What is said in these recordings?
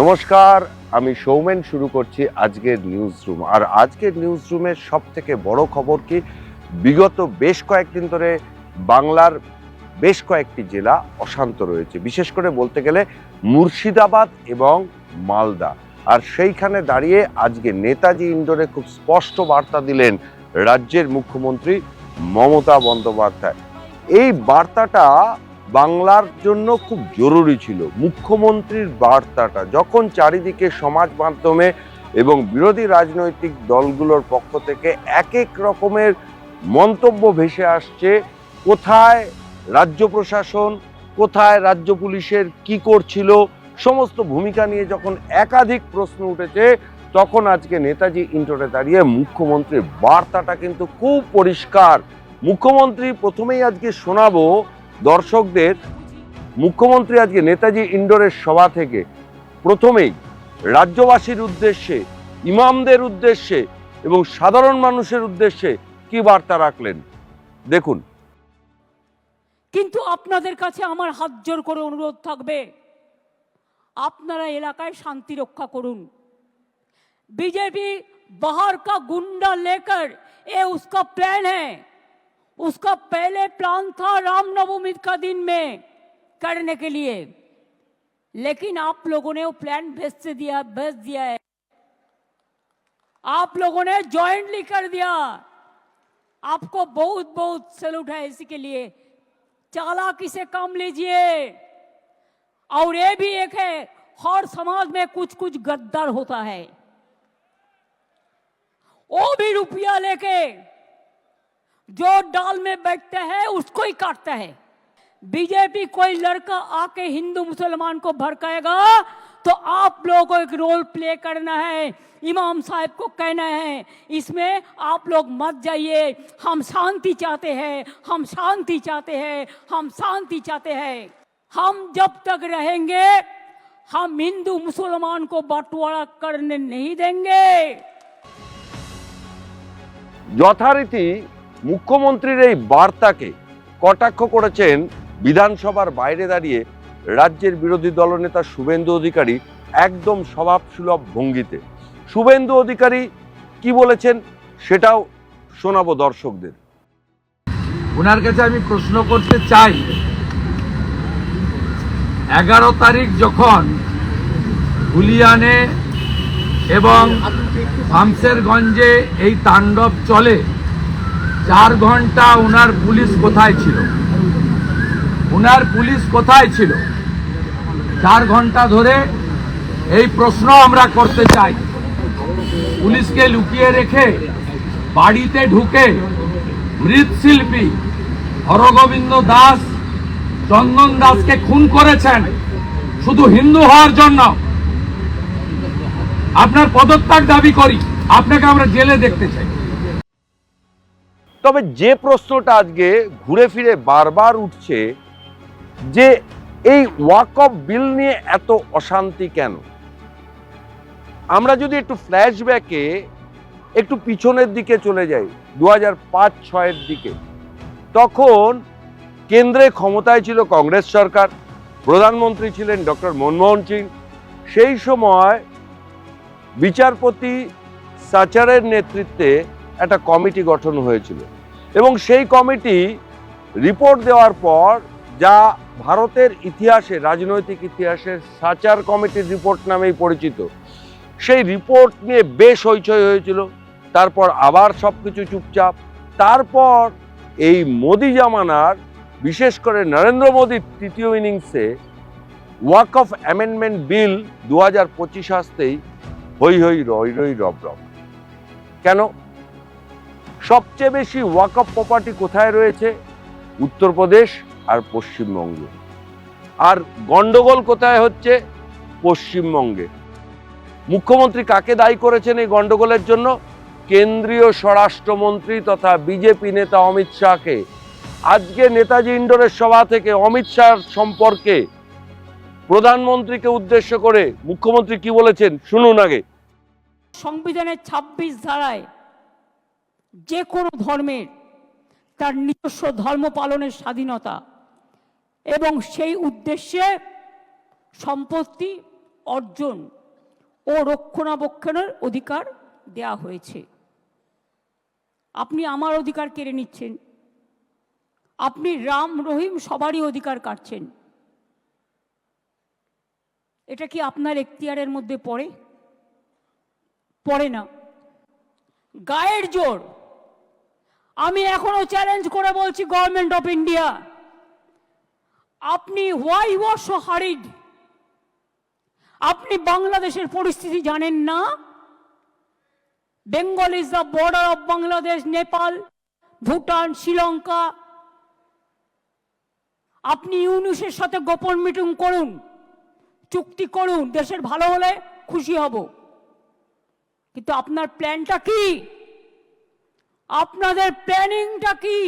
নমস্কার, আমি সৌমেন, শুরু করছি আজকের নিউজ রুম আর আজকের নিউজ রুমের সব থেকে বড় খবর কি? বিগত বেশ কয়েকদিন ধরে বাংলার বেশ কয়েকটি জেলা অশান্ত রয়েছে। বিশেষ করে বলতে গেলে মুর্শিদাবাদ এবং মালদা। আর সেইখানে দাঁড়িয়ে আজকে নেতাজি ইন্ডোরে খুব স্পষ্ট বার্তা দিলেন রাজ্যের মুখ্যমন্ত্রী মমতা বন্দ্যোপাধ্যায়। এই বার্তাটা বাংলার জন্য খুব জরুরি ছিল মুখ্যমন্ত্রীর বার্তাটা। যখন চারিদিকে সমাজ মাধ্যমে এবং বিরোধী রাজনৈতিক দলগুলোর পক্ষ থেকে এক এক রকমের মন্তব্য ভেসে আসছে, কোথায় রাজ্য প্রশাসন, কোথায় রাজ্য পুলিশের কি করছিল, সমস্ত ভূমিকা নিয়ে যখন একাধিক প্রশ্ন উঠেছে, তখন আজকে নেতাজি ইন্টোরে দাঁড়িয়ে মুখ্যমন্ত্রীর বার্তাটা কিন্তু খুব পরিষ্কার। মুখ্যমন্ত্রী প্রথমেই আজকে শোনাবো দর্শকদের, মুখ্যমন্ত্রী আজকে নেতাজি ইন্ডোরের সভা থেকে প্রথমেই রাজ্যবাসীর উদ্দেশ্যে, ইমামদের উদ্দেশ্যে এবং সাধারণ মানুষের উদ্দেশ্যে কি বার্তা রাখলেন? দেখুন। কিন্তু আপনাদের কাছে আমার হাত জোর করে অনুরোধ থাকবে, আপনারা এলাকায় শান্তি রক্ষা করুন। বিজেপি বাহার কা গুন্ডা লেকার, এ উসকা প্ল্যান হ্যাঁ उसका पहले प्लान था रामनवमी का दिन में करने के लिए। लेकिन आप लोगों ने वो प्लान भेज से दिया, भेज दिया है। आप लोगों ने ज्वाइंटली कर दिया। आपको बहुत बहुत सैल्यूट है इसी के लिए। चालाकी से काम लीजिए। और ये भी एक है, हर समाज में कुछ कुछ गद्दार होता है। वो भी रुपया लेके जो डाल में बैठते हैं उसको ही काटता है बीजेपी कोई लड़का आके हिंदू मुसलमान को भड़काएगा तो आप लोगों को एक रोल प्ले करना है इमाम साहब को कहना है इसमें आप लोग मत जाइए हम शांति चाहते हैं हम शांति चाहते हैं हम शांति चाहते हैं हम जब तक रहेंगे हम हिंदू मुसलमान को बंटवारा करने नहीं देंगे যথারীতি মুখ্যমন্ত্রীর এই বার্তাকে কটাক্ষ করেছেন বিধানসভার বাইরে দাঁড়িয়ে রাজ্যের বিরোধী দলনেতা শুভেন্দু অধিকারী একদম স্বভাবসুলভ ভঙ্গিতে। শুভেন্দু অধিকারী কি বলেছেন সেটাও শোনাবো দর্শকদের। ওনার কাছে আমি প্রশ্ন করতে চাই, এগারো তারিখ যখন হুলিয়ানে এবং শামসেরগঞ্জে এই তাণ্ডব চলে চার ঘণ্টা ওনার পুলিশ কোথায় ছিল? ওনার পুলিশ কোথায় ছিল? চার ঘণ্টা ধরে এই প্রশ্ন আমরা করতে চাই। পুলিশকে লুকিয়ে রেখে বাড়িতে ঢুকে মৃৎশিল্পী হরগোবিন্দ দাস, চন্দন দাসকে খুন করেছেন শুধু হিন্দু হওয়ার জন্য। আপনার পদত্যাগ দাবি করি, আপনাকে আমরা জেলে দেখতে চাই। তবে যে প্রশ্নটা আজকে ঘুরে ফিরে বারবার উঠছে যে এই ওয়াকফ বিল নিয়ে এত অশান্তি কেন? আমরা যদি একটু ফ্ল্যাশব্যাকে একটু পিছনের দিকে চলে যাই দু হাজার পাঁচ, ছয়ের দিকে, তখন কেন্দ্রে ক্ষমতায় ছিল কংগ্রেস সরকার, প্রধানমন্ত্রী ছিলেন ডক্টর মনমোহন সিং। সেই সময় বিচারপতি সাচারের নেতৃত্বে একটা কমিটি গঠন হয়েছিল। এবং সেই কমিটি রিপোর্ট দেওয়ার পর যা ভারতের ইতিহাসে, রাজনৈতিক ইতিহাসের সাচার কমিটির রিপোর্ট নামেই পরিচিত, সেই রিপোর্ট নিয়ে বেশ হইচই হয়েছিল। তারপর আবার সব কিছু চুপচাপ। তারপর এই মোদি জামানার, বিশেষ করে নরেন্দ্র মোদীর তৃতীয় ইনিংসে ওয়াক অফ অ্যামেন্ডমেন্ট বিল দু হাজার পঁচিশ আসতেই হই হই রই রই রব রব। কেন? সবচেয়ে বেশি ওয়াকফ প্রপার্টি কোথায় রয়েছে? উত্তরপ্রদেশ আর পশ্চিমবঙ্গে। আর গন্ডগোল কোথায় হচ্ছে? পশ্চিমবঙ্গে। মুখ্যমন্ত্রী কাকে দায়ী করেছেন এই গন্ডগোলের জন্য? কেন্দ্রীয় স্বরাষ্ট্রমন্ত্রী তথা বিজেপি নেতা অমিত শাহকে। আজকে নেতাজি ইন্ডোরের সভা থেকে অমিত শাহ সম্পর্কে প্রধানমন্ত্রীকে উদ্দেশ্য করে মুখ্যমন্ত্রী কি বলেছেন? শুনুন আগে। সংবিধানের ২৬ ধারায় যে কোনো ধর্মের তার নিজস্ব ধর্ম পালনের স্বাধীনতা এবং সেই উদ্দেশ্যে সম্পত্তি অর্জন ও রক্ষণাবেক্ষণের অধিকার দেয়া হয়েছে। আপনি আমার অধিকার কেড়ে নিচ্ছেন। আপনি রাম, রহিম সবারই অধিকার কাটছেন। এটা কি আপনার এখতিয়ারের মধ্যে পড়ে? পড়ে না। গায়ের জোর আমি এখনও চ্যালেঞ্জ করে বলছি গভর্নমেন্ট অফ ইন্ডিয়া আপনি হোয়াই ওয়ার সো হারিড আপনি বাংলাদেশের পরিস্থিতি জানেন না? Bengal is the border of Bangladesh Nepal Bhutan Sri Lanka আপনি ইউনুসের সাথে গোপন মিটিং করুন, চুক্তি করুন, দেশের ভালো হলে খুশি হব। কিন্তু আপনার প্ল্যানটা কি? আপনাদের প্ল্যানিংটা কি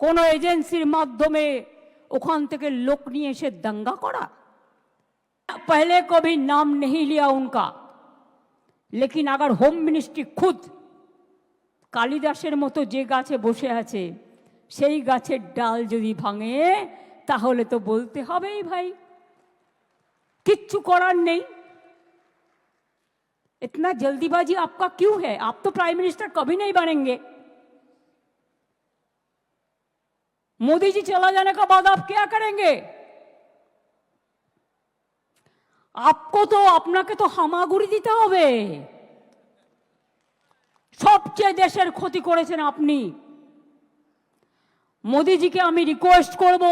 কোন এজেন্সির মাধ্যমে ওখান থেকে লোক নিয়ে এসে দাঙ্গা করা पहले कभी नाम नहीं लिया उनका लेकिन अगर होम मिनिस्ट्री खुद কালিদাসের মতো যে গাছে বসে আছে সেই গাছের ডাল যদি ভাঙে তাহলে তো বলতে হবেই ভাই কিচ্ছু করার নেই इतना जल्दीबाजी आपका क्यों है आप तो प्राइम मिनिस्टर कभी नहीं बनेंगे मोदी जी चला जाने का बाद आप क्या करेंगे आपको তো আপনাকে তো হামাগুড়ি দিতে হবে সবচেয়ে দেশের ক্ষতি করেছেন আপনি মোদিজিকে আমি রিকোয়েস্ট করব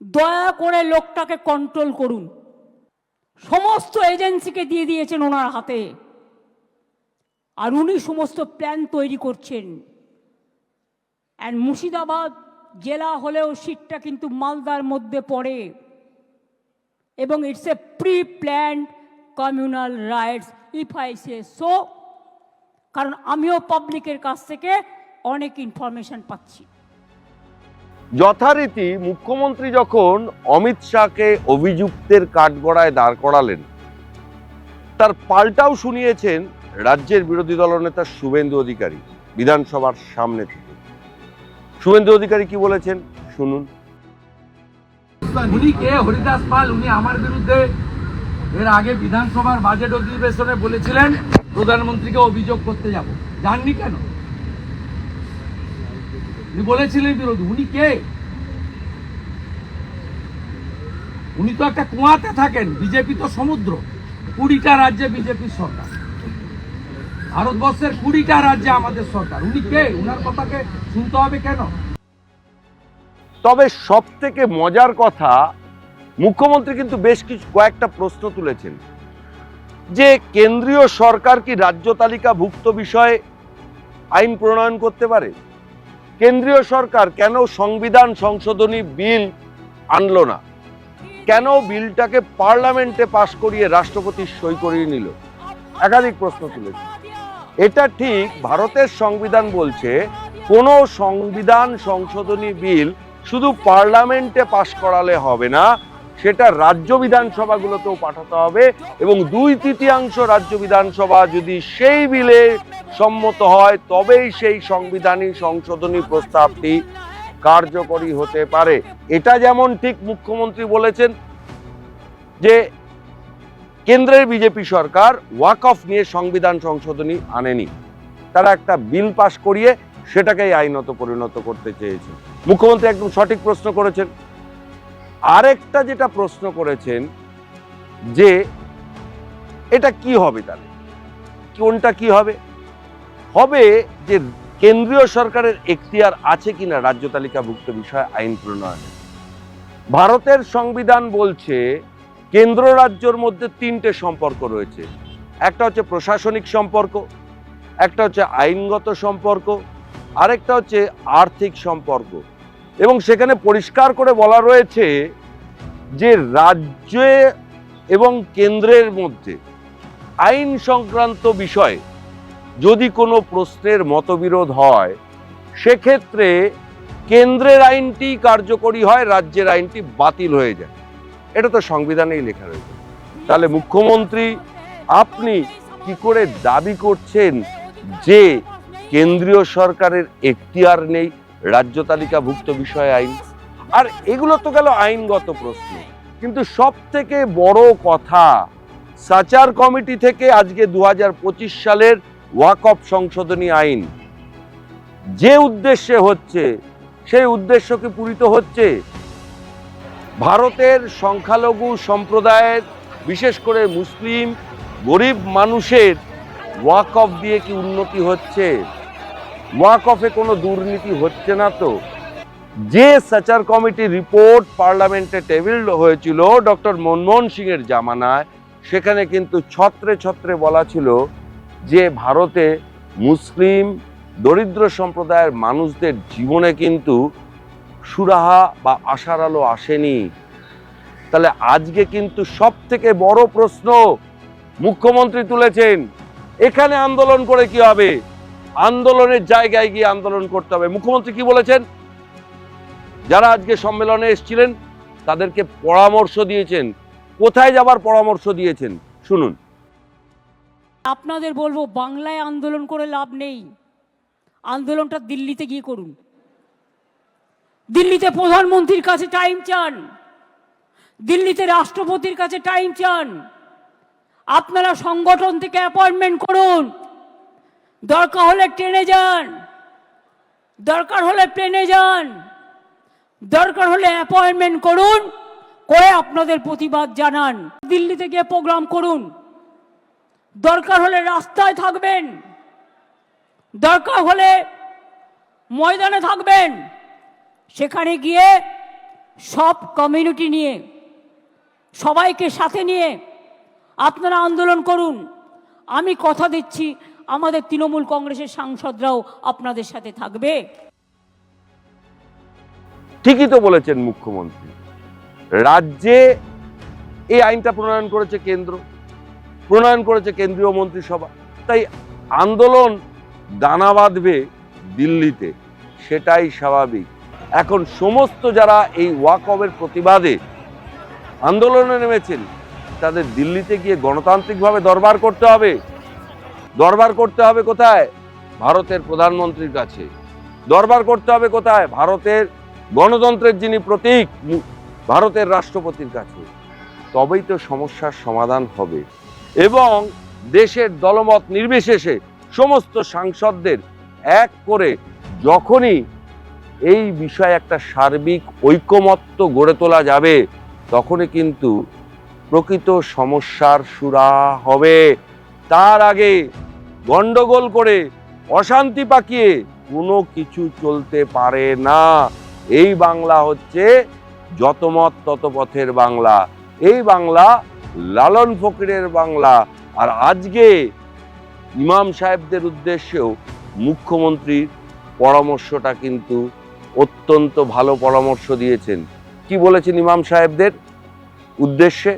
দয়া করে লোকটাকে কন্ট্রোল করুন সমস্ত এজেন্সিকে দিয়ে দিয়েছেন ওনার হাতে। আর উনি সমস্ত প্ল্যান তৈরি করছেন। অ্যান্ড মুর্শিদাবাদ জেলা হলেও সিটটা কিন্তু মালদার মধ্যে পড়ে। এবং it's a pre planned communal riots if I say so কারণ আমিও পাবলিকের কাছ থেকে অনেক ইনফরমেশন পাচ্ছি। যথারীতি মুখ্যমন্ত্রী যখন অমিত শাহকে অভিযুক্তের কাঠগড়ায় দাঁড় করালেন, তার পাল্টাও শুনিয়েছেন রাজ্যের বিরোধী দলনেতা শুভেন্দু অধিকারী বিধানসভার সামনে থেকে। শুভেন্দু অধিকারী কি বলেছেন? শুনুন। উনি কে? হরিদাস পাল, উনি আমার বিরুদ্ধে এর আগে বিধানসভার বাজেট অধিবেশনে বলেছিলেন, প্রধানমন্ত্রীকে অভিযোগ করতে যাব। জাননি কেন? উনি বলেছিলেন বিরোধী। উনি কে? উনি তো একটা কুয়াতে থাকেন, বিজেপি তো সমুদ্র। কুড়িটা রাজ্যে বিজেপির সরকার। ভারতবর্ষের কুড়িটা রাজ্যে আমাদের সরকার। উনি কে? উনার কথাকে শুনতে হবে কেন? তবে সব থেকে মজার কথা, মুখ্যমন্ত্রী কিন্তু বেশ কিছু, কয়েকটা প্রশ্ন তুলেছেন। যে কেন্দ্রীয় সরকার কি রাজ্য তালিকাভুক্ত বিষয়ে আইন প্রণয়ন করতে পারে? কেন্দ্রীয় সরকার কেন সংবিধান সংশোধনী বিল আনলো না? কেন বিলটাকে পার্লামেন্টে পাশ করিয়ে রাষ্ট্রপতি সই করিয়ে নিল? একাধিক প্রশ্ন তুলেছে এটা ঠিক ভারতের সংবিধান বলছে, কোনো সংবিধান সংশোধনী বিল শুধু পার্লামেন্টে পাশ করালে হবে না সেটা রাজ্য বিধানসভাগুলোতেও পাঠাতে হবে এবং দুই তৃতীয়াংশ রাজ্য বিধানসভা যদি সেই বিলে সম্মত হয়, তবেই সেই সংবিধানিক সংশোধনী প্রস্তাবটি কার্যকরী হতে পারে। এটা যেমন ঠিক মুখ্যমন্ত্রী বলেছেন যে কেন্দ্রের বিজেপি সরকার ওয়াক অফ নিয়ে সংবিধান সংশোধনী আনেনি। তারা একটা বিল পাশ করিয়ে সেটাকেই আইনত পরিণত করতে চেয়েছে। মুখ্যমন্ত্রী একদম সঠিক প্রশ্ন করেছেন। আরেকটা যেটা প্রশ্ন করেছেন যে এটা কি হবে তাহলে? কোনটা কি হবে? হবে যে কেন্দ্রীয় সরকারের এখতিয়ার আছে কিনা রাজ্য তালিকাভুক্ত বিষয়ে আইন প্রণয়নে? ভারতের সংবিধান বলছে, কেন্দ্র রাজ্যর মধ্যে তিনটে সম্পর্ক রয়েছে। একটা হচ্ছে প্রশাসনিক সম্পর্ক, একটা হচ্ছে আইনগত সম্পর্ক, আরেকটা হচ্ছে আর্থিক সম্পর্ক। এবং সেখানে পরিষ্কার করে বলা রয়েছে যে রাজ্যে এবং কেন্দ্রের মধ্যে আইন সংক্রান্ত বিষয়ে যদি কোনো প্রশ্নের মতবিরোধ হয়, সেক্ষেত্রে কেন্দ্রের আইনটি কার্যকরী হয়, রাজ্যের আইনটি বাতিল হয়ে যায়। এটা তো সংবিধানেই লেখা রয়েছে। তাহলে মুখ্যমন্ত্রী, আপনি কি করে দাবি করছেন যে কেন্দ্রীয় সরকারের এখতিয়ার নেই? রাজ্য তালিকাভুক্ত বিষয় আইন। আর এগুলো তো গেল আইনগত প্রশ্ন। কিন্তু সব থেকে বড় কথা, সাচার কমিটি থেকে আজকে দু হাজার পঁচিশ সালের ওয়াকফ সংশোধনী আইন। যে উদ্দেশ্যে হচ্ছে, সেই উদ্দেশ্য কি পূরিত হচ্ছে? ভারতের সংখ্যালঘু সম্প্রদায়ের, বিশেষ করে মুসলিম, গরিব মানুষের ওয়াকফ দিয়ে কি উন্নতি হচ্ছে? ওয়াকফে কোনো দুর্নীতি হচ্ছে না তো? যে সাচার কমিটির রিপোর্ট পার্লামেন্টে টেবিল হয়েছিল ডক্টর মনমোহন সিং এর জামানায়, সেখানে কিন্তু ছত্রে ছত্রে বলা ছিল যে ভারতে মুসলিম দরিদ্র সম্প্রদায়ের মানুষদের জীবনে কিন্তু সুরাহা বা আশার আলো আসেনি। তাহলে আজকে কিন্তু সব থেকে বড় প্রশ্ন মুখ্যমন্ত্রী তুলেছেন, এখানে আন্দোলন করে কি হবে? আন্দোলনের জায়গায় গিয়ে আন্দোলন করতে হবে। মুখ্যমন্ত্রী কি বলেছেন? যারা আজকে সম্মেলনে এসেছিলেন, তাদেরকে পরামর্শ দিয়েছেন। কোথায় যাবার পরামর্শ দিয়েছেন? শুনুন। আপনাদের বলব, বাংলায় আন্দোলন করে লাভ নেই। আন্দোলনটা দিল্লিতে গিয়ে করুন। দিল্লিতে প্রধানমন্ত্রীর কাছে টাইম চান। দিল্লিতে রাষ্ট্রপতির কাছে টাইম চান। আপনারা সংগঠন থেকে অ্যাপয়েন্টমেন্ট করুন। দরকার হলে ট্রেনে যান। দরকার হলে প্লেনে যান। দরকার হলে অ্যাপয়েন্টমেন্ট করুন, করে আপনাদের প্রতিবাদ জানান। দিল্লিতে গিয়ে প্রোগ্রাম করুন। দরকার হলে রাস্তায় থাকবেন। দরকার হলে ময়দানে থাকবেন। সেখানে গিয়ে সব কমিউনিটি নিয়ে, সবাইকে সাথে নিয়ে আপনারা আন্দোলন করুন। আমি কথা দিচ্ছি আমাদের তৃণমূল কংগ্রেসের সাংসদরাও আপনাদের সাথে থাকবে। ঠিকই তো বলেছেন মুখ্যমন্ত্রী। রাজ্যে এই আইনটা প্রণয়ন করেছে কেন্দ্র, প্রণয়ন করেছে কেন্দ্রীয় মন্ত্রিসভা। তাই আন্দোলন দানা বাঁধবে দিল্লিতে, সেটাই স্বাভাবিক। এখন সমস্ত যারা এই ওয়াকবের প্রতিবাদে আন্দোলনে নেমেছেন, তাদের দিল্লিতে গিয়ে গণতান্ত্রিকভাবে দরবার করতে হবে। দরবার করতে হবে কোথায়? ভারতের প্রধানমন্ত্রীর কাছে। দরবার করতে হবে কোথায়? ভারতের গণতন্ত্রের যিনি প্রতীক ভারতের রাষ্ট্রপতির কাছে। তবেই তো সমস্যার সমাধান হবে। এবং দেশের দলমত নির্বিশেষে সমস্ত সাংসদদের এক করে যখনই এই বিষয়ে একটা সার্বিক ঐকমত্য গড়ে তোলা যাবে, তখনই কিন্তু প্রকৃত সমস্যার সুরা হবে। তার আগে গন্ডগোল করে অশান্তি পাকিয়ে কোনো কিছু চলতে পারে না। এই বাংলা হচ্ছে যত মত তত পথের বাংলা। এই বাংলা লালন ফকিরের বাংলা। আর আজকে ইমাম সাহেবদের উদ্দেশ্যেও মুখ্যমন্ত্রীর পরামর্শটা কিন্তু অত্যন্ত ভালো পরামর্শ দিয়েছেন। কি বলেছেন ইমাম সাহেবদের উদ্দেশ্যে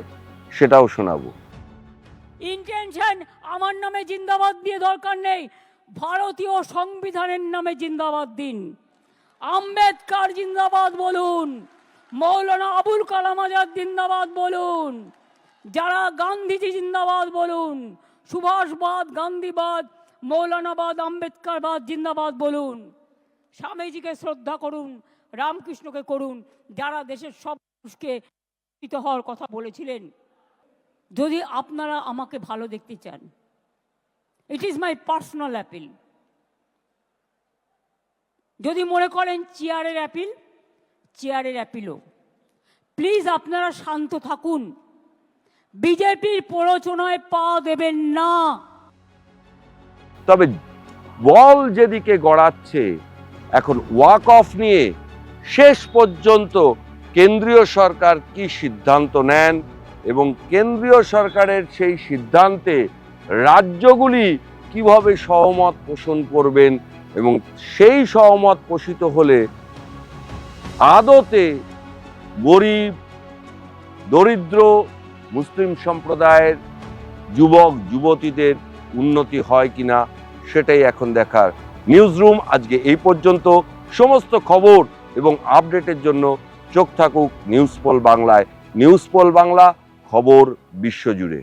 সেটাও শোনাবো। ইন্টেনশন আমার নামে জিন্দাবাদ দিয়ে দরকার নেই। ভারতীয় সংবিধানের নামে জিন্দাবাদ দিন। আম্বেদকার জিন্দাবাদ বলুন, মৌলানা আবুল কালাম আজাদ জিন্দাবাদ বলুন, যারা গান্ধীজি জিন্দাবাদ বলুন, সুভাষবাদ, গান্ধীবাদ, মৌলানাবাদ, আম্বেদকরবাদ জিন্দাবাদ বলুন। স্বামীজিকে শ্রদ্ধা করুন, রামকৃষ্ণকে করুন, যারা দেশের সব মানুষকে হওয়ার কথা বলেছিলেন। যদি আপনারা আমাকে ভালো দেখতে চান it is my personal appeal যদি মনে করেন চেয়ারের অ্যাপিল চেয়ারের অ্যাপিলও প্লিজ আপনারা শান্ত থাকুন। বিজেপির প্ররোচনায় পা দেবেন না। তবে বল যেদিকে গড়াচ্ছে, এখন ওয়াক অফ নিয়ে শেষ পর্যন্ত কেন্দ্রীয় সরকার কি সিদ্ধান্ত নেন এবং কেন্দ্রীয় সরকারের সেই সিদ্ধান্তে রাজ্যগুলি কীভাবে সহমত পোষণ করবেন এবং সেই সহমত পোষিত হলে আদতে গরিব, দরিদ্র, মুসলিম সম্প্রদায়ের যুবক, যুবতীদের উন্নতি হয় কিনা সেটাই এখন দেখার নিউজ রুম আজকে এই পর্যন্ত। সমস্ত খবর এবং আপডেটের জন্য চোখ থাকুক নিউজ পোল বাংলায়। নিউজ পোল বাংলা, খবর বিশ্বজুড়ে।